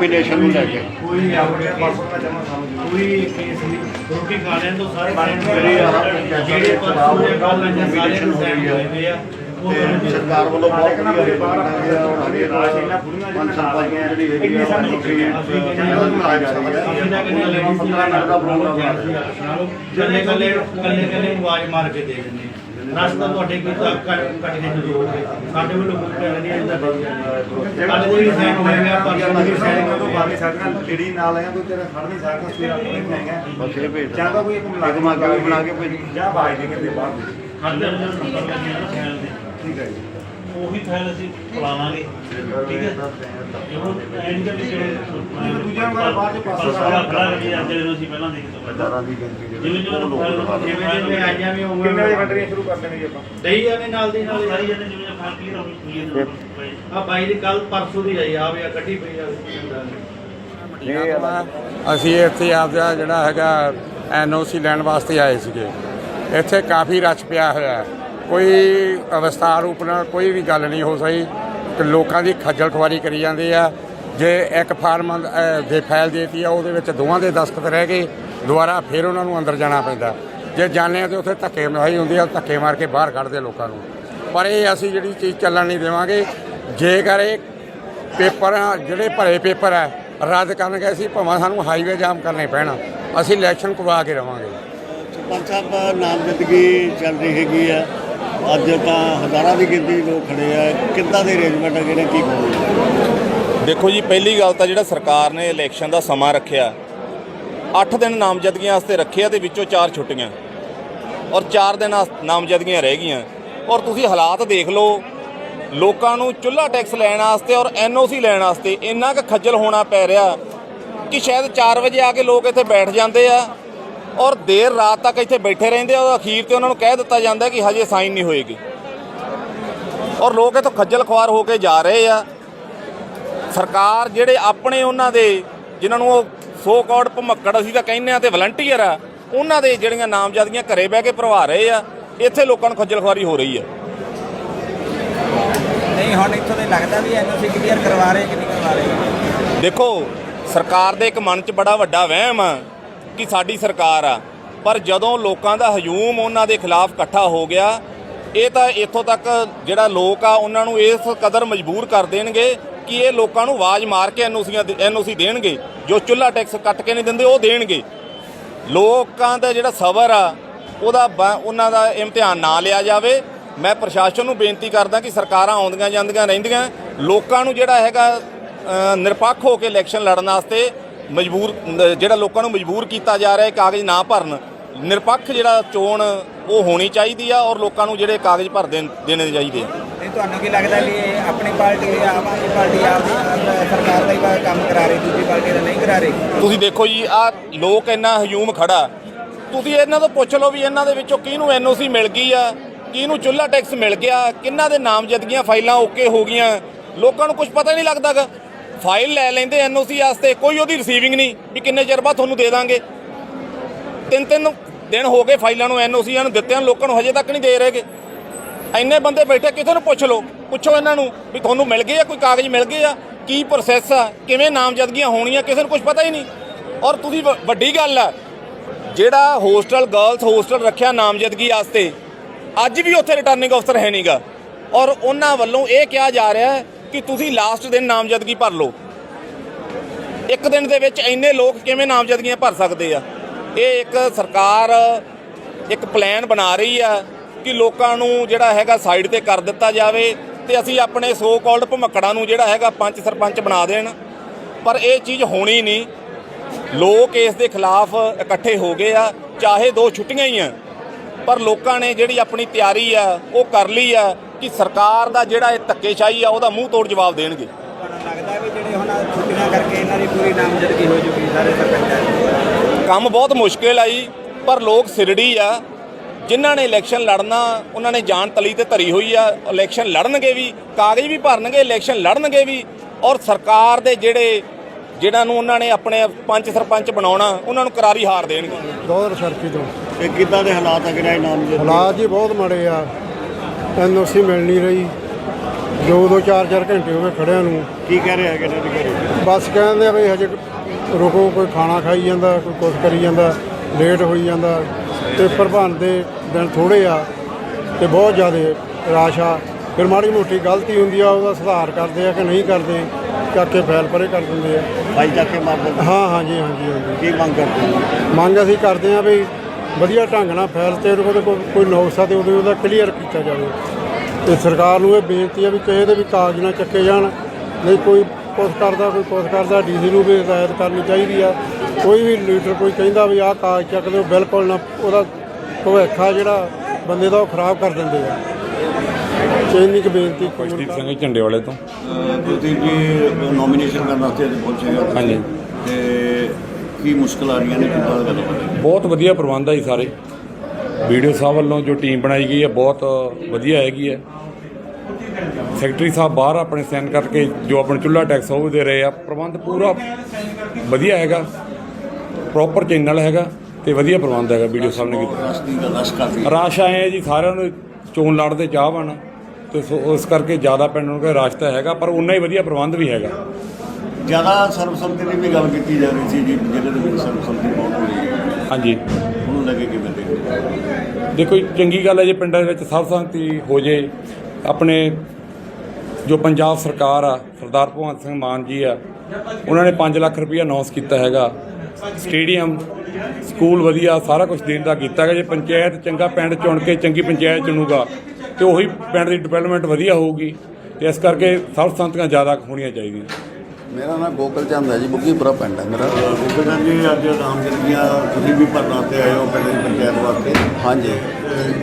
ਖੜਾ ਕੇ ਭੇਜਿਆ ਨੋਮੀਨੇਸ਼ਨ ਨੂੰ ਲੈ ਕੇ। ਕੋਈ ਆਪਣੇ ਪਾਸਪੋਰਟ ਦਾ ਜਮਾ ਸਾਨੂੰ ਕੋਈ ਕੇਸ ਨਹੀਂ। ਰੋਟੀ ਖਾ ਲੈਣ ਤੋਂ ਸਾਰੇ ਜਿਹੜੀ ਪਰਸੋਂ ਦੇ ਕੱਲ ਜਾਂ ਸਾਰੇ ਨੂੰ ਸੈਂਡ ਹੋਏ ਆ। ਤੇ ਸਰਕਾਰ ਵੱਲੋਂ ਬਹੁਤ ਵਧੀਆ ਰੇਟ ਲੱਗਿਆ ਹੁਣ ਹਰੇ ਨਾਲ ਪੰਜ ਸਰਪੰਚ ਜਿਹੜੀ ਹੈਗੀ ਆ। ਉਹ ਨੌਕਰੀ ਅਸੀਂ ਆ ਜਾ ਰਹੀ ਆ ਅਸੀਂ ਤਾਂ ਕਹਿੰਦੇ ਲੇਡੀਜ਼ ਪੰਦਰਾਂ ਮਿੰਟ ਦਾ ਪ੍ਰੋਗਰਾਮ ਆ ਰਿਹਾ ਕੱਲੇ ਕੱਲੇ ਕੱਲੇ ਕੱਲੇ ਆਵਾਜ਼ ਮਾਰ ਕੇ ਦੇ ਦਿੰਦੇ ਰਸਤਾ ਤੁਹਾਡੇ ਕੀਤਾ ਕੱਟ ਕੱਟ ਕੇ ਜ਼ਰੂਰ ਸਾਡੇ ਵੱਲੋਂ ਕੋਈ ਕਹਿ ਨਹੀਂ ਕੱਲ ਕੋਈ ਹੋਏਗਾ ਪਰ ਬਾਕੀ ਲੇਡੀ ਨਾਲ ਆਇਆ ਤੇਰਾ ਨਹੀਂ ਸਕਦਾ ਸਵੇਰ ਆਪਣੇ ਬਣਾਏਗਾ ਬਸ ਇਹ ਭੇਜ ਜਾਂ ਤਾਂ ਕੋਈ ਇੱਕ ਬਣਾ ਕੇ ਭੇਜ ਜਾਂ ਦੇ ਕਿਤੇ ਬਾਹਰ ਦੇ। ਠੀਕ ਹੈ ਜੀ। ਉਹੀ ਫਾਈਲ ਅਸੀਂ ਖੁਲਾਵਾਂਗੇ ਠੀਕ ਹੈ? ਜਦੋਂ ਐਂਡ ਦੇ ਵਿੱਚ ਦੂਜਾ ਨੰਬਰ ਬਾਅਦ ਚ ਪਾਸ ਸਾਰਾ ਖੜਾ ਕਰੀ ਜਾਂਦੇ ਨੇ ਅਸੀਂ ਪਹਿਲਾਂ ਦੇਖ ਤੋਂ ਪਹਿਲਾਂ ਦੀ ਗਿਣਤੀ ਜਿਵੇਂ ਜਿਵੇਂ। ਜਿਵੇਂ ਜਿਵੇਂ ਆਈਆਂ ਵੀ ਉਵੇਂ ਕਿੰਨੇ ਵਜੇ ਕੰਟਰੀਆਂ ਸ਼ੁਰੂ ਕਰ ਦੇਣੀ ਜੀ ਆਪਾਂ? ਦਈ ਜਾਂਦੇ ਨਾਲ ਦੀ ਨਾਲ। ਸਾਰੀ ਜਾਂਦੇ ਜਿਵੇਂ ਫਾਈਲ ਕਲੀਅਰ ਹੋਣੀ ਹੋਈ ਆ ਬਾਈ ਦੀ ਕੱਲ ਪਰਸੋਂ ਦੀ ਆਈ ਆ ਵੀ ਆ ਕੱਢੀ ਪਈ ਆ। ਅਸੀਂ ਇੱਥੇ ਆਪਦਾ ਜਿਹੜਾ ਹੈਗਾ ਐਨਓਸੀ ਲੈਣ ਵਾਸਤੇ ਆਏ ਸੀਗੇ। ਇੱਥੇ ਕਾਫੀ ਰਸ਼ ਪਿਆ ਹੋਇਆ। ਹੈ। ਕੋਈ ਵਿਸਥਾਰ ਰੂਪ ਨਾਲ ਕੋਈ ਵੀ ਗੱਲ ਨਹੀਂ ਹੋ ਸਕੀ ਕਿ ਲੋਕਾਂ ਦੀ ਖੱਜਲ ਖੁਆਰੀ ਕਰੀ ਜਾਂਦੇ ਆ। ਜੇ ਇੱਕ ਫਾਰਮ ਅੰਦ- ਅਹ, ਦੇ ਫਾਈਲ ਦੇਤੀ ਆ, ਉਹਦੇ ਵਿੱਚ ਦੋਵਾਂ ਦੇ ਦਸਤਖਤ ਰਹਿ ਗਏ, ਦੁਬਾਰਾ ਫਿਰ ਉਹਨਾਂ ਨੂੰ ਅੰਦਰ ਜਾਣਾ ਪੈਂਦਾ। ਜੇ ਜਾਂਦੇ ਆ ਤੇ ਉੱਥੇ ਧੱਕੇ ਮਾਰੀ ਹੁੰਦੀ ਆ, ਧੱਕੇ ਮਾਰ ਕੇ ਬਾਹਰ ਕੱਢਦੇ ਲੋਕਾਂ ਨੂੰ। ਪਰ ਇਹ ਅਸੀਂ ਜਿਹੜੀ ਚੀਜ਼ ਚੱਲਣ ਨਹੀਂ ਦੇਵਾਂਗੇ। ਜੇਕਰ ਇਹ ਪੇਪਰ ਜਿਹੜੇ ਭਰੇ ਪੇਪਰ ਹੈ ਰੱਦ ਕਰਨਗੇ, ਅਸੀਂ ਭਾਵੇਂ ਸਾਨੂੰ ਹਾਈਵੇ ਜਾਮ ਕਰਨੇ ਪੈਣਾ। ਅਸੀਂ ਇਲੈਕਸ਼ਨ ਕਰਵਾ ਕੇ ਰਵਾਂਗੇ। ਸਰਪੰਚ ਸਾਹਿਬ, ਨਾਮਜ਼ਦਗੀ ਚੱਲ ਰਹੀ ਹੈਗੀ ਆ। ਅੱਜ ਤਾਂ ਹਜ਼ਾਰਾਂ ਦੀ ਗਿਣਤੀ ਲੋਕ ਖੜੇ ਆ। ਕਿੱਦਾਂ ਦੇ ਅਰੇਂਜਮੈਂਟ ਹੈਗੇ ਨੇ ਕੀ ਕਹੋਗੇ ਦੇਖੋ ਜੀ, ਪਹਿਲੀ ਗੱਲ ਤਾਂ ਜਿਹੜਾ ਸਰਕਾਰ ਨੇ ਇਲੈਕਸ਼ਨ ਦਾ ਸਮਾਂ ਰੱਖਿਆ 8 ਦਿਨ ਨਾਮਜ਼ਦਗੀਆਂ ਵਾਸਤੇ ਰੱਖਿਆ ਤੇ ਵਿੱਚੋਂ 4 ਛੁੱਟੀਆਂ। ਔਰ 4 ਦਿਨ ਨਾਮਜ਼ਦਗੀਆਂ ਰਹਿ ਗਈਆਂ। ਔਰ ਤੁਸੀਂ ਹਾਲਾਤ ਦੇਖ ਲਓ, ਲੋਕਾਂ ਨੂੰ ਚੁੱਲ੍ਹਾ ਟੈਕਸ ਲੈਣ ਵਾਸਤੇ ਔਰ ਐਨਓਸੀ ਲੈਣ ਵਾਸਤੇ ਇੰਨਾ ਕੁ ਖੱਜਲ ਹੋਣਾ ਪੈ ਰਿਹਾ ਕਿ ਸ਼ਾਇਦ 4 ਵਜੇ ਆ ਕੇ ਲੋਕ ਇੱਥੇ ਬੈਠ ਜਾਂਦੇ ਆ। ਔਰ ਦੇਰ ਰਾਤ ਤੱਕ ਇੱਥੇ ਬੈਠੇ ਰਹਿੰਦੇ ਆ ਔਰ ਅਖੀਰ ਤੇ ਉਹਨਾਂ ਨੂੰ ਕਹਿ ਦਿੱਤਾ ਜਾਂਦਾ ਕਿ ਹਜੇ ਸਾਈਨ ਨਹੀਂ ਹੋਏਗੀ। ਔਰ ਲੋਕ ਇੱਥੋਂ ਖੱਜਲ ਖੁਆਰ ਹੋ ਕੇ ਜਾ ਰਹੇ ਆ। ਸਰਕਾਰ ਜਿਹੜੇ ਆਪਣੇ ਉਹਨਾਂ ਦੇ ਜਿਨ੍ਹਾਂ ਨੂੰ ਉਹ ਸੋ ਕਾਲਡ ਭਮੱਕੜ ਅਸੀਂ ਤਾਂ ਕਹਿੰਦੇ ਆ ਤੇ ਵਲੰਟੀਅਰ ਆ ਉਹਨਾਂ ਦੇ ਜਿਹੜੀਆਂ ਨਾਮਜ਼ਦਗੀਆਂ ਘਰੇ ਬਹਿ ਕੇ ਭਰਵਾ ਰਹੇ ਆ ਇੱਥੇ ਲੋਕਾਂ ਨੂੰ ਖੱਜਲ ਖੁਆਰੀ ਹੋ ਰਹੀ ਆ। ਨਹੀਂ ਹੁਣ ਇੱਥੋਂ ਤੇ ਲੱਗਦਾ ਵੀ ਐਨਓਸੀ ਕਲੀਅਰ ਕਰਵਾ ਰਹੇ ਕਿ ਨਹੀਂ ਕਰਵਾ ਰਹੇ? ਦੇਖੋ ਸਰਕਾਰ ਦੇ ਇੱਕ ਮਨ 'ਚ ਬੜਾ ਵੱਡਾ ਵਹਿਮ ਆ ਕਿ ਸਾਡੀ ਸਰਕਾਰ ਆ। ਪਰ ਜਦੋਂ ਲੋਕਾਂ ਦਾ ਹਜੂਮ ਉਹਨਾਂ ਦੇ ਖਿਲਾਫ ਇਕੱਠਾ ਹੋ ਗਿਆ, ਇਹ ਤਾਂ ਇੱਥੋਂ ਤੱਕ ਜਿਹੜਾ ਲੋਕ ਆ, ਉਹਨਾਂ ਨੂੰ ਇਸ ਕਦਰ ਮਜਬੂਰ ਕਰ ਦੇਣਗੇ ਕਿ ਇਹ ਲੋਕਾਂ ਨੂੰ ਆਵਾਜ਼ ਮਾਰ ਕੇ ਐਨਓਸੀਆਂ ਐਨਓਸੀ ਦੇਣਗੇ। ਜੋ ਚੁੱਲ੍ਹਾ ਟੈਕਸ ਕੱਟ ਕੇ ਨਹੀਂ ਦਿੰਦੇ, ਉਹ ਦੇਣਗੇ। ਲੋਕਾਂ ਦਾ ਜਿਹੜਾ ਸਬਰ ਆ, ਉਹਦਾ ਬ- ਉਹਨਾਂ ਦਾ ਇਮਤਿਹਾਨ ਨਾ ਲਿਆ ਜਾਵੇ। ਮੈਂ ਪ੍ਰਸ਼ਾਸਨ ਨੂੰ ਬੇਨਤੀ ਕਰਦਾ ਕਿ ਸਰਕਾਰਾਂ ਆਉਂਦੀਆਂ ਜਾਂਦੀਆਂ ਰਹਿੰਦੀਆਂ। ਲੋਕਾਂ ਨੂੰ ਜਿਹੜਾ ਹੈਗਾ ਨਿਰਪੱਖ ਹੋ ਕੇ ਇਲੈਕਸ਼ਨ ਲੜਨ ਵਾਸਤੇ ਮਜਬੂਰ ਜਿਹੜਾ ਲੋਕਾਂ ਨੂੰ ਮਜਬੂਰ ਕੀਤਾ ਜਾ ਰਿਹਾ ਹੈ ਕਾਗਜ਼ ਨਾ ਭਰਨ ਨਿਰਪੱਖ ਜਿਹੜਾ ਚੋਣ ਉਹ ਹੋਣੀ ਚਾਹੀਦੀ ਆ ਔਰ ਲੋਕਾਂ ਨੂੰ ਜਿਹੜੇ ਕਾਗਜ਼ ਭਰ ਦੇਣ ਚਾਹੀਦੇ ਆ। ਨਹੀਂ ਤੁਹਾਨੂੰ ਕੀ ਲੱਗਦਾ ਵੀ ਇਹ ਆਪਣੀ ਪਾਰਟੀ ਆਮ ਆਦਮੀ ਪਾਰਟੀ ਅਹ, ਸਰਕਾਰ ਦਾ ਹੀ ਕੰਮ ਕਰਾ ਰਹੀ ਦੂਜੀ ਪਾਰਟੀ ਦਾ ਨਹੀਂ ਕਰਾ ਰਹੀ? ਤੁਸੀਂ ਦੇਖੋ ਜੀ ਆ ਲੋਕ ਇੰਨਾ ਹਜੂਮ ਖੜਾ। ਤੁਸੀਂ ਇਹਨਾਂ ਤੋਂ ਪੁੱਛ ਲਓ ਵੀ ਇਹਨਾਂ ਦੇ ਵਿੱਚੋਂ ਕਿਹਨੂੰ ਐਨਓਸੀ ਮਿਲ ਗਈ ਆ ਕਿਹਨੂੰ ਚੁੱਲ੍ਹਾ ਟੈਕਸ ਮਿਲ ਗਿਆ ਕਿੰਨਾਂ ਦੇ ਨਾਮਜ਼ਦਗੀਆਂ ਫਾਈਲਾਂ ਓਕੇ ਹੋ ਗਈਆਂ। ਲੋਕਾਂ ਨੂੰ ਕੁਝ ਪਤਾ ਨਹੀਂ ਲੱਗਦਾਗਾ। ਫਾਈਲ ਲੈ ਲੈਂਦੇ ਐਨਓਸੀ ਵਾਸਤੇ, ਕੋਈ ਉਹਦੀ ਰਿਸੀਵਿੰਗ ਨਹੀਂ ਵੀ ਕਿੰਨੇ ਚਿਰ ਬਾਅਦ ਤੁਹਾਨੂੰ ਦੇ ਦਾਂਗੇ। ਤਿੰਨ ਤਿੰਨ ਦਿਨ ਹੋ ਗਏ ਫਾਈਲਾਂ ਨੂੰ, ਐਨਓਸੀਆਂ ਨੂੰ ਦਿੱਤਿਆਂ ਲੋਕਾਂ ਨੂੰ ਹਜੇ ਤੱਕ ਨਹੀਂ ਦੇ ਰਹੇਗੇ ਇੰਨੇ ਬੰਦੇ ਬੈਠੇ, ਕਿਸੇ ਨੂੰ ਪੁੱਛ ਲਓ, ਪੁੱਛੋ ਇਹਨਾਂ ਨੂੰ ਵੀ ਤੁਹਾਨੂੰ ਮਿਲ ਗਏ ਆ, ਕੋਈ ਕਾਗਜ਼ ਮਿਲ ਗਏ ਆ, ਕੀ ਪ੍ਰੋਸੈਸ ਆ, ਕਿਵੇਂ ਨਾਮਜ਼ਦਗੀਆਂ ਹੋਣੀਆਂ, ਕਿਸੇ ਨੂੰ ਕੁਝ ਪਤਾ ਹੀ ਨਹੀਂ। ਔਰ ਤੁਸੀਂ ਵ- ਵੱਡੀ ਗੱਲ ਆ, ਜਿਹੜਾ ਹੋਸਟਲ ਗਰਲਸ ਹੋਸਟਲ ਰੱਖਿਆ ਨਾਮਜ਼ਦਗੀ ਵਾਸਤੇ, ਅੱਜ ਵੀ ਉੱਥੇ ਰਿਟਰਨਿੰਗ ਅਫਸਰ ਹੈ ਨਹੀਂਗਾ ਔਰ ਉਹਨਾਂ ਵੱਲੋਂ ਇਹ ਕਿਹਾ ਜਾ ਰਿਹਾ ਹੈ ਕਿ ਤੁਸੀਂ ਲਾਸਟ ਦਿਨ ਨਾਮਜ਼ਦਗੀ ਭਰ ਲਓ। ਇੱਕ ਦਿਨ ਦੇ ਵਿੱਚ ਇੰਨੇ ਲੋਕ ਕਿਵੇਂ ਨਾਮਜ਼ਦਗੀਆਂ ਭਰ ਸਕਦੇ ਆ? ਇਹ ਇੱਕ ਸਰਕਾਰ ਇੱਕ ਪਲਾਨ ਬਣਾ ਰਹੀ ਆ ਕਿ ਲੋਕਾਂ ਨੂੰ ਜਿਹੜਾ ਹੈਗਾ ਸਾਈਡ ਤੇ ਕਰ ਦਿੱਤਾ ਜਾਵੇ ਤੇ ਅਸੀਂ ਆਪਣੇ ਸੋ ਕਾਲਡ ਭਮੱਕੜਾਂ ਨੂੰ ਜਿਹੜਾ ਹੈਗਾ ਪੰਚ ਸਰਪੰਚ ਬਣਾ ਦੇਣ। ਪਰ ਇਹ ਚੀਜ਼ ਹੋਣੀ ਨਹੀਂ। ਲੋਕ ਇਸ ਦੇ ਖਿਲਾਫ ਇਕੱਠੇ ਹੋ ਗਏ ਆ, ਚਾਹੇ ਦੋ ਛੁੱਟੀਆਂ ਹੀ ਆ, ਪਰ ਲੋਕਾਂ ਨੇ ਜਿਹੜੀ ਆਪਣੀ ਤਿਆਰੀ ਆ, ਉਹ ਕਰ ਲਈ ਆ। ਕਿ ਸਰਕਾਰ ਦਾ ਜਿਹੜਾ ਇਹ ਧੱਕੇਸ਼ਾਹੀ ਆ ਉਹਦਾ ਮੂੰਹ ਤੋੜ ਜਵਾਬ ਦੇਣਗੇ। ਲੱਗਦਾ ਵੀ ਜਿਹੜੇ ਹੁਣ ਛੁੱਟੀਆਂ ਕਰਕੇ ਇਹਨਾਂ ਦੀ ਪੂਰੀ ਨਾਮਜ਼ਦਗੀ ਹੋ ਚੁੱਕੀ ਸਾਰੇ ਸਰਪੰਚਾਂ ਦੀ ਕੰਮ ਬਹੁਤ ਮੁਸ਼ਕਿਲ ਆਈ ਪਰ ਲੋਕ ਸਿਰੜੀ ਆ। ਜਿਨ੍ਹਾਂ ਨੇ ਇਲੈਕਸ਼ਨ ਲੜਨਾ ਉਹਨਾਂ ਨੇ ਜਾਨ ਤਲੀ ਤੇ ਧਰੀ ਹੋਈ ਆ। ਇਲੈਕਸ਼ਨ ਲੜਨਗੇ ਵੀ ਕਾਗਜ਼ ਵੀ ਭਰਨਗੇ ਇਲੈਕਸ਼ਨ ਲੜਨਗੇ ਵੀ। ਔਰ ਸਰਕਾਰ ਦੇ ਜਿਹੜੇ ਜਿਹੜਾ ਨੂੰ ਉਹਨਾਂ ਨੇ ਆਪਣੇ ਪੰਚ ਸਰਪੰਚ ਬਣਾਉਣਾ ਉਹਨਾਂ ਨੂੰ ਕਰਾਰੀ ਹਾਰ ਦੇਣਗੇ। ਦੌਰ ਸਰਕੀ ਤੋਂ। ਤੇ ਕਿੱਦਾਂ ਦੇ ਹਾਲਾਤ ਹੈਗੇ ਨੇ ਨਾਮਜ਼ਦਗੀ? ਹਾਲਾਤ ਜੀ ਬਹੁਤ ਮਾੜੇ ਆ। ਐਨਓਸੀ ਮਿਲ ਨਹੀਂ ਰਹੀ। ਦੋ ਦੋ ਚਾਰ ਚਾਰ ਘੰਟੇ ਹੋ ਗਏ ਖੜਿਆਂ ਨੂੰ। ਕੀ ਕਹਿ ਰਹੇ ਹੈਗੇ ਨੇ ਅਧਿਕਾਰੀ ਬਸ ਕਹਿੰਦੇ ਆ ਵੀ ਹਜੇ ਰੁਕੋ ਕੋਈ ਖਾਣਾ ਖਾਈ ਜਾਂਦਾ ਕੋਈ ਕੁਛ ਕਰੀ ਜਾਂਦਾ ਲੇਟ ਹੋਈ ਜਾਂਦਾ। ਤੇ ਪ੍ਰਬੰਧ ਦੇ ਦਿਨ ਥੋੜੇ ਆ ਤੇ ਬਹੁਤ ਜ਼ਿਆਦਾ ਰਾਸ਼ ਆ। ਫਿਰ ਮਾੜੀ ਮੋਟੀ ਗਲਤੀ ਹੁੰਦੀ ਆ ਉਹਦਾ ਸੁਧਾਰ ਕਰਦੇ ਆ ਕਿ ਨਹੀਂ ਕਰਦੇ ਚੱਕ ਕੇ ਫੈਲ ਪਰੇ ਕਰ ਦਿੰਦੇ ਆ। ਭਾਈ ਜਾ ਕੇ ਮਾਰ ਦਿੰਦੇ ਹਾਂ ਹਾਂਜੀ ਹਾਂਜੀ ਹਾਂਜੀ। ਕੀ ਮੰਗ ਕਰਦੇ ਹੋ? ਮੰਗ ਅਸੀਂ ਕਰਦੇ ਆ ਵੀ ਵਧੀਆ ਢੰਗ ਨਾਲ ਫੈਲ ਤੇ ਉਹਦੇ ਕੋਲ ਕੋਈ ਨੌਕਸਾ ਤੇ ਉਹਦੇ ਉਹਦਾ ਕਲੀਅਰ ਕੀਤਾ ਜਾਵੇ। ਤੇ ਸਰਕਾਰ ਨੂੰ ਇਹ ਬੇਨਤੀ ਆ ਵੀ ਕਿਸੇ ਦੇ ਵੀ ਕਾਗਜ਼ ਨਾ ਚੱਕੇ ਜਾਣ। ਨਹੀਂ ਕੋਈ ਕੁਛ ਕਰਦਾ ਕੋਈ ਕੁਛ ਕਰਦਾ ਡੀਸੀ ਨੂੰ ਵੀ ਹਦਾਇਤ ਕਰਨੀ ਚਾਹੀਦੀ ਆ। ਕੋਈ ਵੀ ਲੀਡਰ ਕੋਈ ਕਹਿੰਦਾ ਵੀ ਆਹ ਕਾਗਜ਼ ਚੱਕ ਦਿਓ ਬਿਲਕੁਲ ਨਾ ਉਹਦਾ ਭਵਿੱਖ ਜਿਹੜਾ ਬੰਦੇ ਦਾ ਉਹ ਖਰਾਬ ਕਰ ਦਿੰਦੇ ਆ। ਤੇ ਇੰਨੀ ਕੁ ਬੇਨਤੀ ਖੁਸ਼ਦੀਪ ਸਿੰਘ ਝੰਡੇ ਵਾਲੇ ਤੋਂ। ਗੁਰਦੀਪ ਜੀ ਨੋਮੀਨੇਸ਼ਨ ਕਰਨ ਵਾਸਤੇ ਅੱਜ ਪਹੁੰਚੇ ਹੋ ਹਾਂਜੀ। ਤੇ ਕੀ ਮੁਸ਼ਕਲ ਆ ਰਹੀਆਂ ਨੇ? ਕਿੱਦਾਂ ਗੱਲ ਬਹੁਤ ਵਧੀਆ ਪ੍ਰਬੰਧ ਆ ਜੀ ਸਾਰੇ। ਵੀਡੀਓ ਸਾਹਿਬ ਵੱਲੋਂ ਜੋ ਟੀਮ ਬਣਾਈ ਗਈ ਹੈ ਬਹੁਤ ਵਧੀਆ ਹੈਗੀ ਹੈ ਸੈਕਟਰੀ ਸਾਹਿਬ ਬਾਹਰ ਆਪਣੇ ਸਾਈਨ ਕਰਕੇ ਜੋ ਆਪਣੇ ਚੁੱਲ੍ਹਾ ਟੈਕਸ ਉਹ ਦੇ ਰਹੇ ਆ। ਪ੍ਰਬੰਧ ਪੂਰਾ ਵਧੀਆ ਹੈਗਾ। ਪ੍ਰੋਪਰ ਚੈਨਲ ਹੈਗਾ ਤੇ ਵਧੀਆ ਪ੍ਰਬੰਧ ਹੈਗਾ ਵੀਡੀਓ ਸਾਹਿਬ ਨੇ ਕੀਤਾ। ਰਸ ਦੀ ਗੱਲ ਰਸ ਆਏ ਆ ਜੀ ਸਾਰਿਆਂ ਨੂੰ ਚੋਣ ਲੜਦੇ ਚਾਹਵਾਨ। ਤੇ ਸੋ ਉਸ ਕਰਕੇ ਜ਼ਿਆਦਾ ਪਿੰਡ ਨੂੰ ਕਿ ਰਸ਼ ਤਾਂ ਹੈਗਾ ਪਰ ਉਨਾ ਹੀ ਵਧੀਆ ਪ੍ਰਬੰਧ ਵੀ ਹੈਗਾ। ਜ਼ਿਆਦਾ ਸਰਬਸੰਮਤੀ ਦੀ ਵੀ ਗੱਲ ਕੀਤੀ ਜਾ ਰਹੀ ਸੀ ਜੀ ਜਿਹੜੇ ਦੇ ਵਿੱਚ ਸਰਬਸੰਮਤੀ ਬਹੁਤ ਹੋਈ ਹੈ। ਹਾਂਜੀ। ਉਹਨੂੰ ਲੱਗੇ ਕਿਵੇਂ ਦੇਖਦੇ ਦੇਖੋ ਜੀ, ਚੰਗੀ ਗੱਲ ਹੈ ਜੇ ਪਿੰਡਾਂ ਦੇ ਵਿੱਚ ਸਰਬ ਸੰਮਤੀ ਹੋ ਜੇ ਆਪਣੇ ਜੋ ਪੰਜਾਬ ਸਰਕਾਰ ਆ ਸਰਦਾਰ ਭਗਵੰਤ ਸਿੰਘ ਮਾਨ ਜੀ ਆ ਉਹਨਾਂ ਨੇ 5 ਲੱਖ ਰੁਪਈਆ ਅਨਾਉਂਸ ਕੀਤਾ ਹੈਗਾ। ਸਟੇਡੀਅਮ ਸਕੂਲ ਵਧੀਆ ਸਾਰਾ ਕੁਝ ਦੇਣ ਦਾ ਕੀਤਾ ਹੈਗਾ। ਜੇ ਪੰਚਾਇਤ ਚੰਗਾ ਪਿੰਡ ਚੁਣ ਕੇ ਚੰਗੀ ਪੰਚਾਇਤ ਚੁਣੂਗਾ ਤੇ ਉਹੀ ਪਿੰਡ ਦੀ ਡਿਵੈਲਪਮੈਂਟ ਵਧੀਆ ਹੋਊਗੀ। ਤੇ ਇਸ ਕਰਕੇ ਸਰਬ ਸੰਮਤੀਆਂ ਜ਼ਿਆਦਾ ਹੋਣੀਆਂ ਚਾਹੀਦੀਆਂ। ਮੇਰਾ ਨਾਮ ਗੋਕਲ ਚੰਦ ਹੈ ਜੀ ਬੁੱਗੀਪੁਰਾ ਪਿੰਡ ਹੈ ਮੇਰਾ। ਗੁਰਦਾਨ ਜੀ ਅੱਜ ਨਾਮ ਜਨਗੀਆਂ ਤੁਸੀਂ ਵੀ ਭਰਨਾ ਤੇ ਆਏ ਹੋ ਪਿੰਡ ਦੀ ਪੰਚਾਇਤ ਵਾਸਤੇ। ਹਾਂਜੀ।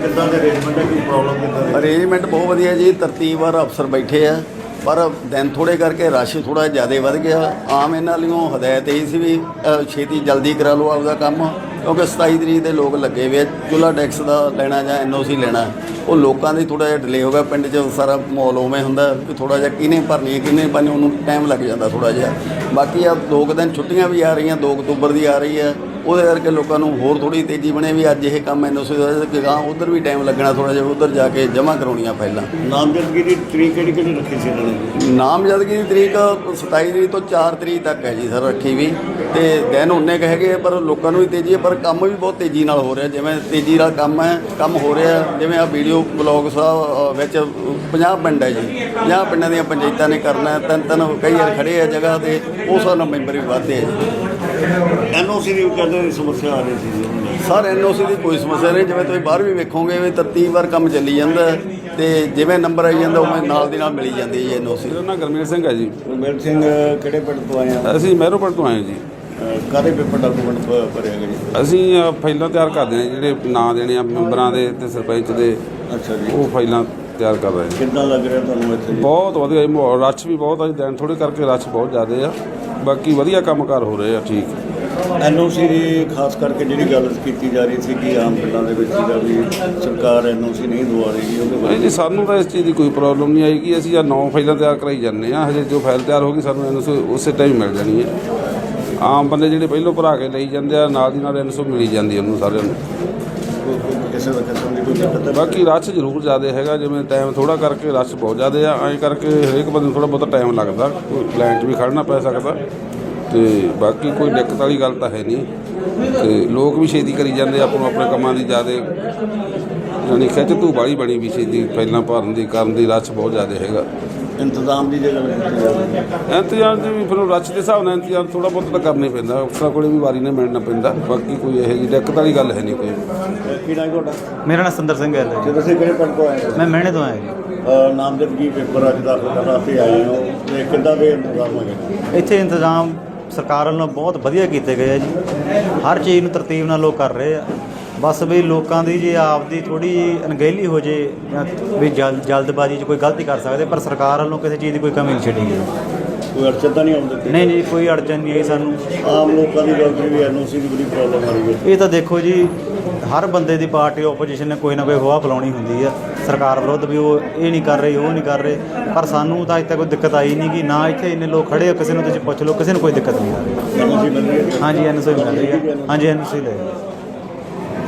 ਕਿੱਦਾਂ ਦੇ ਅਰੇਂਜਮੈਂਟ ਹੈ ਕੋਈ ਪ੍ਰੋਬਲਮ ਕਿੱਦਾਂ ਦੀ? ਅਰੇਂਜਮੈਂਟ ਬਹੁਤ ਵਧੀਆ ਜੀ ਤਰਤੀਬਵਾਰ ਅਫਸਰ ਬੈਠੇ ਆ ਪਰ ਦਿਨ ਥੋੜੇ ਕਰਕੇ ਰਸ਼ ਥੋੜਾ ਜ਼ਿਆਦਾ ਵੱਧ ਗਿਆ। ਆਮ ਇਹਨਾਂ ਲਈਓ ਹਦਾਇਤ ਇਹ ਸੀ ਵੀ ਅ, ਛੇਤੀ ਜਲਦੀ ਕਰਾ ਲਓ ਆਪਦਾ ਕੰਮ। ਕਿਉਂਕਿ 27 ਤਰੀਕ ਦੇ ਲੋਕ ਲੱਗੇ ਹੋਏ ਆ। ਚੁੱਲਾ ਟੈਕਸ ਦਾ ਲੈਣਾ ਜਾਂ ਐਨਓਸੀ ਲੈਣਾ, ਉਹ ਲੋਕਾਂ ਦੀ ਥੋੜਾ ਜਿਹਾ ਡਿਲੇ ਹੋ ਗਿਆ। ਪਿੰਡ 'ਚ ਸਾਰਾ ਮਾਹੌਲ ਉਵੇਂ ਹੁੰਦਾ ਕਿ ਥੋੜਾ ਜਿਹਾ ਕਿਹਨੇ ਭਰਨੀ ਹੈ, ਕਿਹਨੇ ਭਰਨੀ ਉਹਨੂੰ ਟਾਈਮ ਲੱਗ ਜਾਂਦਾ ਥੋੜਾ ਜਿਹਾ। ਬਾਕੀ ਆ ਦੋ ਕੁ ਦਿਨ ਛੁੱਟੀਆਂ ਵੀ ਆ ਰਹੀਆਂ 2 ਅਕਤੂਬਰ ਦੀ ਆ ਰਹੀ ਹੈ। ਉਹਦੇ ਕਰਕੇ ਲੋਕਾਂ ਨੂੰ ਹੋਰ ਥੋੜੀ ਤੇਜ਼ੀ ਬਣੇ ਵੀ ਅੱਜ ਇਹ ਕੰਮ ਐਨਓਸੀ ਦਾ ਕਿ ਗਾਂ ਉਧਰ ਵੀ ਟਾਈਮ ਲੱਗਣਾ ਥੋੜਾ ਜਿਹਾ ਉਧਰ ਜਾ ਕੇ ਜਮ੍ਹਾਂ ਕਰਾਉਣੀਆਂ ਫਾਈਲਾਂ। ਨਾਮ ਜਨਗੀ ਦੀ ਤਰੀਕ ਕਿਹੜੀ ਕਿਹੜੀ ਰੱਖੀ ਸੀ ਇਹਨਾਂ ਨੇ? ਨਾਮਜ਼ਦਗੀ ਦੀ ਤਰੀਕ 27 ਤਰੀਕ ਤੋਂ 4 ਤਰੀਕ ਤੱਕ ਹੈ ਜੀ ਸਰ ਰੱਖੀ ਵੀ। ਤੇ ਦਿਨ ਉਨੇ ਕੁ ਹੈਗੇ ਆ, ਪਰ ਲੋਕਾਂ ਨੂੰ ਵੀ ਤੇਜ਼ੀ ਹੈ ਪਰ ਕੰਮ ਵੀ ਬਹੁਤ ਤੇਜ਼ੀ ਨਾਲ ਹੋ ਰਿਹਾ ਜਿਵੇਂ ਤੇਜ਼ੀ ਨਾਲ ਕੰਮ ਹੈ ਕੰਮ ਹੋ ਰਿਹਾ ਜਿਵੇਂ ਆ ਵੀਡੀਓ ਬਲੌਗ ਸਾਹਿਬ ਵਿੱਚ 50 ਪਿੰਡ ਹੈ ਜੀ। 50 ਪਿੰਡਾਂ ਦੀਆਂ ਪੰਚਾਇਤਾਂ ਨੇ ਕਰਨਾ ਤਿੰਨ ਤਿੰਨ ਕਈ ਵਾਰ ਖੜੇ ਆ ਜਗ੍ਹਾ ਤੇ ਉਸ ਨਾਲ ਮੈਂਬਰ ਵੀ ਵੱਧਦੇ ਆ ਜੀ। ਐਨਓਸੀ ਦੀ ਕਹਿੰਦੇ ਸਮੱਸਿਆ ਆ ਰਹੀ ਸੀ ਜੀ। ਉਹਨਾਂ ਨੂੰ। ਸਰ ਐਨਓਸੀ ਦੀ ਕੋਈ ਸਮੱਸਿਆ ਨਹੀਂ ਜਿਵੇਂ ਤੁਸੀਂ ਬਾਹਰ ਵੀ ਵੇਖੋਗੇ ਵੀ ਤਰਤੀਬ ਵਾਰ ਕੰਮ ਚੱਲੀ ਜਾਂਦਾ ਹੈ ਤੇ ਜਿਵੇਂ ਨੰਬਰ ਆਈ ਜਾਂਦਾ ਉਵੇਂ ਨਾਲ ਦੀ ਨਾਲ ਮਿਲੀ ਜਾਂਦੀ ਹੈ ਐਨਓਸੀ ਮੇਰਾ ਨਾਮ ਗਰਮੇਲ ਸਿੰਘ ਹੈ ਜੀ। ਗੁਰਮੇਲ ਸਿੰਘ ਕਿਹੜੇ ਪਿੰਡ ਤੋਂ ਆਏ ਆ? ਅਸੀਂ ਮਹਿਰੋਪੁਰ ਤੋਂ ਆਏ ਹਾਂ ਜੀ। ਅਹ ਕਾਹਦੇ ਪੇਪਰ ਡਾਕੂਮੈਂਟ ਭਰਿਆ ਜੀ? ਅਸੀਂ ਅ, ਫਾਈਲਾਂ ਤਿਆਰ ਕਰਦੇ ਹਾਂ ਜਿਹੜੇ ਨਾਂ ਦੇਣੇ ਆ ਮੈਂਬਰਾਂ ਦੇ ਤੇ ਸਰਪੰਚ ਦੇ। ਅੱਛਾ ਜੀ। ਉਹ ਫਾਈਲਾਂ ਤਿਆਰ ਕਰ ਰਹੇ ਹਾਂ ਕਿੱਦਾਂ ਲੱਗ ਰਿਹਾ ਤੁਹਾਨੂੰ ਇੱਥੇ ਜੀ? ਬਹੁਤ ਵਧੀਆ ਜੀ ਮਾਹੌਲ ਵੀ ਬਹੁਤ ਆ ਜੀ ਦਿਨ ਥੋੜੇ ਕਰਕੇ ਰਸ਼ ਬਹੁਤ ਜ਼ਿਆਦਾ ਆ। ਬਾਕੀ ਵਧੀਆ ਕੰਮਕਾਰ ਹੋ ਰਹੇ ਆ ਠੀਕ। ਐਨਓਸੀ ਦੀ ਖਾਸ ਕਰਕੇ ਜਿਹੜੀ ਗੱਲ ਕੀਤੀ ਜਾ ਰਹੀ ਸੀ ਕਿ ਆਮ ਪਿੰਡਾਂ ਦੇ ਵਿੱਚ ਜਿਹੜਾ ਵੀ ਸਰਕਾਰ ਐਨਓਸੀ ਨਹੀਂ ਦਵਾ ਰਹੀ ਉਹਦੇ ਨਹੀਂ ਬਾਰੇ ਜੀ ਸਾਨੂੰ ਤਾਂ ਇਸ ਚੀਜ਼ ਦੀ ਕੋਈ ਪ੍ਰੋਬਲਮ ਨਹੀਂ ਆਏਗੀ ਅਸੀਂ ਆ ਨੌ ਫਾਈਲਾਂ ਤਿਆਰ ਕਰਾਈ ਜਾਂਦੇ ਆ ਹਜੇ ਜੋ ਫਾਈਲ ਤਿਆਰ ਹੋ ਗਈ ਸਾਨੂੰ ਐਨਓਸੀ ਉਸੇ ਟਾਈਮ ਮਿਲ ਜਾਣੀ ਹੈ। ਆਮ ਬੰਦੇ ਜਿਹੜੇ ਪਹਿਲੋਂ ਭਰਾ ਕੇ ਲਈ ਜਾਂਦੇ ਆ ਨਾਲ ਦੀ ਨਾਲ ਐਨਓਸੀ ਮਿਲੀ ਜਾਂਦੀ ਹੈ ਉਹਨੂੰ ਸਾਰਿਆਂ ਨੂੰ। ਕਿਸੇ ਦਾ ਕਿਸਮ ਦੀ ਕੋਈ ਦਿੱਕਤ ਹੈ ਬਾਕੀ ਰਸ਼ ਜ਼ਰੂਰ ਜ਼ਿਆਦਾ ਹੈਗਾ, ਜਿਵੇਂ ਟਾਈਮ ਥੋੜਾ ਕਰਕੇ ਰਸ਼ ਬਹੁਤ ਜ਼ਿਆਦਾ ਆ, ਐਂ ਕਰਕੇ ਹਰੇਕ ਬੰਦੇ ਨੂੰ ਥੋੜਾ ਬਹੁਤਾ ਟਾਈਮ ਲੱਗਦਾ, ਕੋਈ ਲਾਈਨ 'ਚ ਵੀ ਖੜਨਾ ਪੈ ਸਕਦਾ, ਤੇ ਬਾਕੀ ਕੋਈ ਦਿੱਕਤ ਵਾਲੀ ਗੱਲ ਤਾਂ ਹੈ ਨਹੀਂ। ਤੇ ਲੋਕ ਵੀ ਛੇਤੀ ਕਰੀ ਜਾਂਦੇ ਆਪਾਂ ਨੂੰ ਆਪਣੇ ਕੰਮਾਂ ਦੀ ਜ਼ਿਆਦਾ ਯਾਨੀ ਖਿੱਚ ਧੂ ਵਾਲੀ ਬਣੀ ਵੀ ਛੇਤੀ, ਪਹਿਲਾਂ ਭਰਨ ਦੀ, ਕਰਨ ਦੀ ਰਸ਼ ਬਹੁਤ ਜ਼ਿਆਦਾ ਹੈਗਾ। ਇੰਤਜ਼ਾਮ ਦੀ ਜੇ ਗੱਲ ਕੀਤੀ ਜਾਵੇ ਇੰਤਜ਼ਾਮ ਜੀ ਵੀ ਫਿਰ ਉਹ ਦੇ ਹਿਸਾਬ ਨਾਲ ਇੰਤਜ਼ਾਮ ਥੋੜਾ ਬਹੁਤ ਤਾਂ ਕਰਨਾ ਹੀ ਪੈਂਦਾ। ਅਫਸਰਾਂ ਕੋਲੇ ਵੀ ਵਾਰੀ ਨਾਲ ਮਿਲਣਾ ਪੈਂਦਾ। ਬਾਕੀ ਕੋਈ ਇਹੋ ਜਿਹੀ ਦਿੱਕਤ ਵਾਲੀ ਗੱਲ ਹੈ ਨਹੀਂ ਕੋਈ। ਕੀ ਨਾਮ ਤੁਹਾਡਾ? ਮੇਰਾ ਨਾਮ ਸੰਦਰ ਸਿੰਘ ਹੈ ਜੇ। ਤੁਸੀਂ ਕਿਹੜੇ ਪਿੰਡ ਤੋਂ ਆਏ ਹੋ? ਮੈਂ ਮਹਿਣੇ ਤੋਂ ਆਇਆ ਜੀ। ਅਹ ਨਾਮਜ਼ਦਗੀ ਪੇਪਰ ਅੱਜ ਦਾਖਲ ਕਰਨ ਵਾਸਤੇ ਆਏ ਹੋ। ਤੇ ਕਿੱਦਾਂ ਦੇ ਇੰਤਜ਼ਾਮ ਹੈਗੇ? ਇੱਥੇ ਇੰਤਜ਼ਾਮ ਸਰਕਾਰ ਵੱਲੋਂ ਬਹੁਤ ਵਧੀਆ ਕੀਤੇ ਗਏ ਆ ਜੀ। ਹਰ ਚੀਜ਼ ਨੂੰ ਤਰਤੀਬ ਨਾਲ ਲੋਕ ਕਰ ਰਹੇ ਆ। ਬਸ ਵੀ ਲੋਕਾਂ ਦੀ ਜੇ ਆਪਦੀ ਥੋੜੀ ਅਣਗਹਿਲੀ ਹੋ ਜੇ ਜਾਂ ਵੀ ਜਲ- ਜਲਦਬਾਜ਼ੀ 'ਚ ਕੋਈ ਗਲਤੀ ਕਰ ਸਕਦੇ ਪਰ ਸਰਕਾਰ ਵੱਲੋਂ ਕਿਸੇ ਚੀਜ਼ ਦੀ ਕੋਈ ਕਮੀ ਨਹੀਂ ਛੱਡੀ ਗਈ। ਕੋਈ ਅੜਚਨ ਤਾਂ ਨਹੀਂ ਆਉਣ ਦਿੱਤੀ? ਨਹੀਂ ਜੀ ਕੋਈ ਅੜਚਨ ਨਹੀਂ ਆਈ ਸਾਨੂੰ। ਆਮ ਲੋਕਾਂ ਦੀ ਗੱਲ ਕਰੀ ਵੀ ਐਨਓਸੀ ਦੀ ਬੜੀ ਪ੍ਰੋਬਲਮ ਆ ਰਹੀ ਹੈ। ਇਹ ਤਾਂ ਦੇਖੋ ਜੀ ਹਰ ਬੰਦੇ ਦੀ ਪਾਰਟੀ ਆਪੋਜੀਸ਼ਨ ਨੇ ਕੋਈ ਨਾ ਕੋਈ ਹੋਆ ਫਲਾਉਣੀ ਹੁੰਦੀ ਆ। ਸਰਕਾਰ ਵਿਰੁੱਧ ਵੀ ਉਹ ਇਹ ਨਹੀਂ ਕਰ ਰਹੀ ਉਹ ਨਹੀਂ ਕਰ ਰਹੇ। ਪਰ ਸਾਨੂੰ ਤਾਂ ਅੱਜ ਤੱਕ ਕੋਈ ਦਿੱਕਤ ਆਈ ਨਹੀਂ ਕਿ ਨਾ ਇੱਥੇ ਇੰਨੇ ਲੋਕ ਖੜੇ ਆ ਕਿਸੇ ਨੂੰ ਤੁਸੀਂ ਪੁੱਛ ਲਓ ਕਿਸੇ ਨੂੰ ਕੋਈ ਦਿੱਕਤ ਨਹੀਂ ਆ ਰਹੀ। ਐਨਓਸੀ ਮਿਲ ਰਹੀ ਹੈ। ਹਾਂਜੀ ਐਨਓਸੀ ਮਿਲ ਰਹੀ ਹੈ। ਹਾਂਜੀ ਐਨਓਸੀ ਲੈ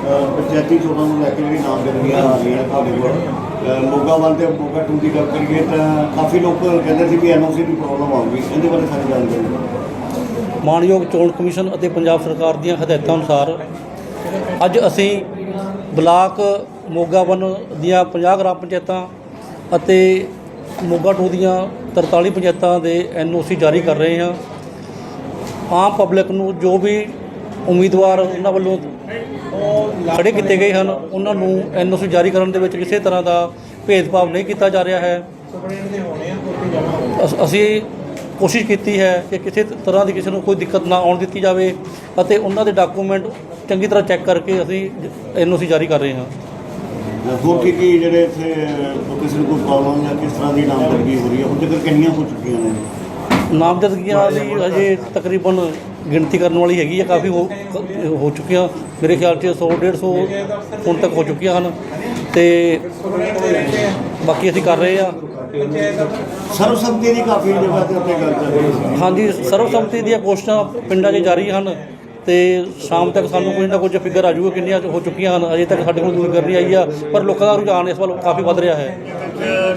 ਪੰਚਾਇਤੀ ਚੋਣਾਂ ਨੂੰ ਲੈ ਕੇ ਜਿਹੜੀ ਨਾਮਜ਼ਦਗੀਆਂ ਆ ਰਹੀਆਂ ਤੁਹਾਡੇ ਕੋਲ। ਮੋਗਾ ਵਨ ਤੇ ਮੋਗਾ ਟੂ ਦੀ ਗੱਲ ਕਰੀਏ ਤਾਂ ਕਾਫੀ ਲੋਕ ਕਹਿੰਦੇ ਸੀ ਵੀ ਐਨਓਸੀ ਦੀ ਪ੍ਰੋਬਲਮ ਆਊਗੀ। ਇਹਦੇ ਬਾਰੇ ਸਾਰੀ ਜਾਣਕਾਰੀ ਮਾਨਯੋਗ ਚੋਣ ਕਮਿਸ਼ਨ ਅਤੇ ਪੰਜਾਬ ਸਰਕਾਰ ਦੀਆਂ ਹਦਾਇਤਾਂ ਅਨੁਸਾਰ ਅੱਜ ਅਸੀਂ ਬਲਾਕ ਮੋਗਾ ਵਨ ਦੀਆਂ 50 ਗ੍ਰਾਮ ਪੰਚਾਇਤਾਂ ਅਤੇ ਮੋਗਾ ਟੂ ਦੀਆਂ 43 ਪੰਚਾਇਤਾਂ ਦੇ ਐਨਓਸੀ ਜਾਰੀ ਕਰ ਰਹੇ ਹਾਂ। ਆਮ ਪਬਲਿਕ ਨੂੰ ਜੋ ਵੀ ਉਮੀਦਵਾਰ ਉਹਨਾਂ ਵੱਲੋਂ ਖੜੇ ਕੀਤੇ ਗਏ ਹਨ। ਉਹਨਾਂ ਨੂੰ ਐਨਓਸੀ ਜਾਰੀ ਕਰਨ ਦੇ ਵਿੱਚ ਕਿਸੇ ਤਰ੍ਹਾਂ ਦਾ ਭੇਦਭਾਵ ਨਹੀਂ ਕੀਤਾ ਜਾ ਰਿਹਾ ਹੈ। ਅਸ- ਕੋਸ਼ਿਸ਼ ਕੀਤੀ ਹੈ ਕਿ ਕਿਸੇ ਤਰ੍ਹਾਂ ਦੀ ਕਿਸੇ ਨੂੰ ਕੋਈ ਦਿੱਕਤ ਨਾ ਆਉਣ ਦਿੱਤੀ ਜਾਵੇ ਅਤੇ ਉਹਨਾਂ ਦੇ ਡਾਕੂਮੈਂਟ ਚੰਗੀ ਤਰ੍ਹਾਂ ਚੈੱਕ ਕਰਕੇ ਅਸੀਂ ਐਨਓਸੀ ਜਾਰੀ ਕਰ ਰਹੇ ਹਾਂ। ਹੋਰ ਕੀ ਕੀ ਜਿਹੜੇ ਇੱਥੇ ਕਿਸੇ ਨੂੰ ਕੋਈ ਪ੍ਰੋਬਲਮ ਜਾਂ ਕਿਸ ਤਰ੍ਹਾਂ ਦੀ ਨਾਮਜ਼ਦਗੀ ਹੋ ਰਹੀ ਹੈ? ਹੁਣ ਤੱਕ ਕਿੰਨੀਆਂ ਹੋ ਚੁੱਕੀਆਂ ਨੇ? ਨਾਮਜ਼ਦਗੀਆਂ ਦੀ ਅਜੇ ਤਕਰੀਬਨ ਗਿਣਤੀ ਕਰਨ ਵਾਲੀ ਹੈਗੀ ਹੈ ਕਾਫੀ ਹੋ ਹੋ ਚੁੱਕੀਆਂ। ਮੇਰੇ ਖਿਆਲ 'ਚ 100 150 ਹੁਣ ਤੱਕ ਹੋ ਚੁੱਕੀਆਂ ਹਨ। ਤੇ ਬਾਕੀ ਅਸੀਂ ਕਰ ਰਹੇ ਹਾਂ ਸਰਵਸੰਮਤੀ ਦੀ ਕਾਫੀ ਜਗ੍ਹਾ ਤੇ ਉੱਤੇ ਗੱਲ ਚੱਲ ਰਹੀ ਹਾਂਜੀ ਸਰਵਸੰਮਤੀ ਦੀਆਂ ਕੋਸ਼ਿਸ਼ਾਂ ਪਿੰਡਾਂ 'ਚ ਜਾਰੀ ਹਨ। ਤੇ ਸ਼ਾਮ ਤੱਕ ਸਾਨੂੰ ਕੋਈ ਨਾ ਕੁਝ ਫਿਗਰ ਆ ਜਾਊਗਾ ਕਿੰਨੀਆਂ ਹੋ ਚੁੱਕੀਆਂ ਹਨ ਅਜੇ ਤੱਕ ਸਾਡੇ ਕੋਲ ਕੋਈ ਫਿਗਰ ਨਹੀਂ ਆਈ ਆ ਪਰ ਲੋਕਾਂ ਦਾ ਰੁਝਾਨ ਇਸ ਵੱਲ ਕਾਫੀ ਵੱਧ ਰਿਹਾ ਹੈ।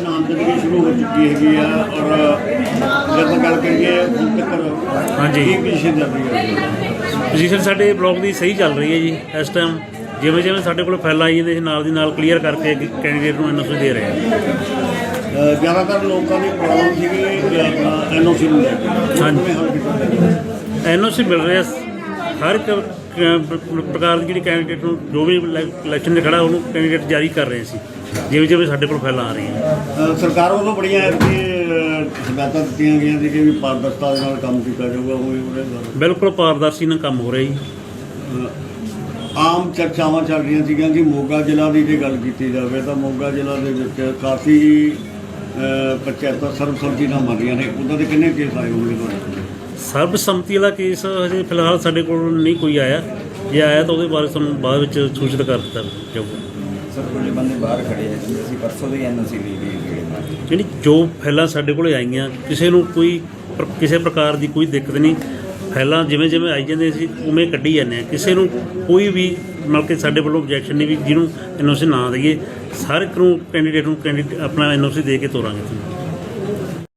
ਨਾਮਜ਼ਦਗੀ ਸ਼ੁਰੂ ਹੋ ਚੁੱਕੀ ਹੈਗੀ ਆ ਔਰ ਜਦੋਂ ਗੱਲ ਕਰੀਏ ਹੁਣ ਤੱਕ ਹਾਂਜੀ। ਕੀ ਪੋਜੀਸ਼ਨ ਚੱਲ ਰਹੀ ਹੈ? ਪੋਜੀਸ਼ਨ ਸਾਡੇ ਬਲਾਕ ਦੀ ਸਹੀ ਚੱਲ ਰਹੀ ਹੈ ਜੀ ਇਸ ਟਾਈਮ ਜਿਵੇਂ ਜਿਵੇਂ ਸਾਡੇ ਕੋਲ ਫੈਲਾ ਆਈ ਜਾਂਦੇ ਸੀ ਨਾਲ ਦੀ ਨਾਲ ਕਲੀਅਰ ਕਰਕੇ ਕੈਂਡੀਡੇਟ ਨੂੰ ਐਨਓਸੀ ਦੇ ਰਹੇ ਹਾਂ। ਅ, ਜ਼ਿਆਦਾਤਰ ਲੋਕਾਂ ਦੀ ਪ੍ਰੋਬਲਮ ਸੀਗੀ ਐਨਓਸੀ ਨੂੰ ਲੈ ਕੇ। ਹਾਂਜੀ। ਐਨਓਸੀ ਮਿਲ ਰਿਹਾ ਹਰ ਇੱਕ ਪ੍ਰਕਾਰ ਦੀ ਜਿਹੜੀ ਕੈਂਡੀਡੇਟ ਨੂੰ ਜੋ ਵੀ ਇਲੈ- ਇਲੈਕਸ਼ਨ 'ਤੇ ਖੜਾ ਉਹਨੂੰ ਕੈਂਡੀਡੇਟ ਜਾਰੀ ਕਰ ਰਹੇ ਸੀ। ਜਿਵੇਂ ਜਿਵੇਂ ਸਾਡੇ ਕੋਲ ਫੈਲਾ ਆ ਰਹੀਆਂ ਅ, ਸਰਕਾਰ ਵੱਲੋਂ ਬੜੀਆਂ ਐਤਕੀ ਅ, ਹਦਾਇਤਾਂ ਦਿੱਤੀਆਂ ਗਈਆਂ ਸੀ ਕਿ ਵੀ ਪਾਰਦਰਸ਼ਤਾ ਦੇ ਨਾਲ ਕੰਮ ਕੀਤਾ ਜਾਊਗਾ ਉਹ ਉਹਦੇ ਬਾਰੇ ਬਿਲਕੁਲ ਪਾਰਦਰਸ਼ੀ ਨਾਲ ਕੰਮ ਹੋ ਰਿਹਾ ਜੀ। ਆਮ ਚਰਚਾਵਾਂ ਚੱਲ ਰਹੀਆਂ ਸੀਗੀਆਂ ਕਿ ਮੋਗਾ ਜ਼ਿਲ੍ਹਾ ਦੀ ਜੇ ਗੱਲ ਕੀਤੀ ਜਾਵੇ ਤਾਂ ਮੋਗਾ ਜ਼ਿਲ੍ਹਾ ਦੇ ਵਿੱਚ ਕਾਫੀ ਪੰਚਾਇਤਾਂ ਸਰਬਸੰਮਤੀ ਨਾਲ ਮੰਨ ਰਹੀਆਂ ਨੇ। ਉਹਨਾਂ ਦੇ ਕਿੰਨੇ ਕੇਸ ਆਏ ਹੋਣਗੇ ਤੁਹਾਡੇ ਕੋਲ? ਸਰਬਸੰਮਤੀ ਵਾਲਾ ਕੇਸ ਹਜੇ ਫਿਲਹਾਲ ਸਾਡੇ ਕੋਲ ਨਹੀਂ ਕੋਈ ਆਇਆ। ਜੇ ਆਇਆ ਤਾਂ ਉਹਦੇ ਬਾਰੇ ਤੁਹਾਨੂੰ ਬਾਅਦ ਵਿੱਚ ਸੂਚਿਤ ਕਰ ਦਿੱਤਾ ਜਾਊਗਾ ਸਰ ਕੋਈ ਬੰਦੇ ਬਾਹਰ ਖੜੇ ਆ ਜਿਵੇਂ ਅਸੀਂ ਪਰਸੋਂ ਦੀ ਐਨਓਸੀ ਲਈ ਗਈ ਜਿਹੜੀ ਜੋ ਫੈਲਾਂ ਸਾਡੇ ਕੋਲੇ ਆਈਆਂ ਕਿਸੇ ਨੂੰ ਕੋਈ ਪ੍ਰ- ਕਿਸੇ ਪ੍ਰਕਾਰ ਦੀ ਕੋਈ ਦਿੱਕਤ ਨਹੀਂ। ਫੈਲਾਂ ਜਿਵੇਂ ਜਿਵੇਂ ਆਈ ਜਾਂਦੇ ਸੀ ਉਵੇਂ ਕੱਢੀ ਜਾਂਦੇ ਆ ਕਿਸੇ ਨੂੰ ਕੋਈ ਵੀ ਮਤਲਬ ਕਿ ਸਾਡੇ ਵੱਲੋਂ ਆਬਜੈਕਸ਼ਨ ਨਹੀਂ ਵੀ ਜਿਹਨੂੰ ਐਨਓਸੀ ਨਾ ਦਈਏ। ਹਰ ਇੱਕ ਨੂੰ ਕੈਂਡੀਡੇਟ ਨੂੰ ਕੈਂਡੀਡੇਟ ਆਪਣਾ ਐਨਓਸੀ ਦੇ ਕੇ ਤੋਰਾਂਗੇ।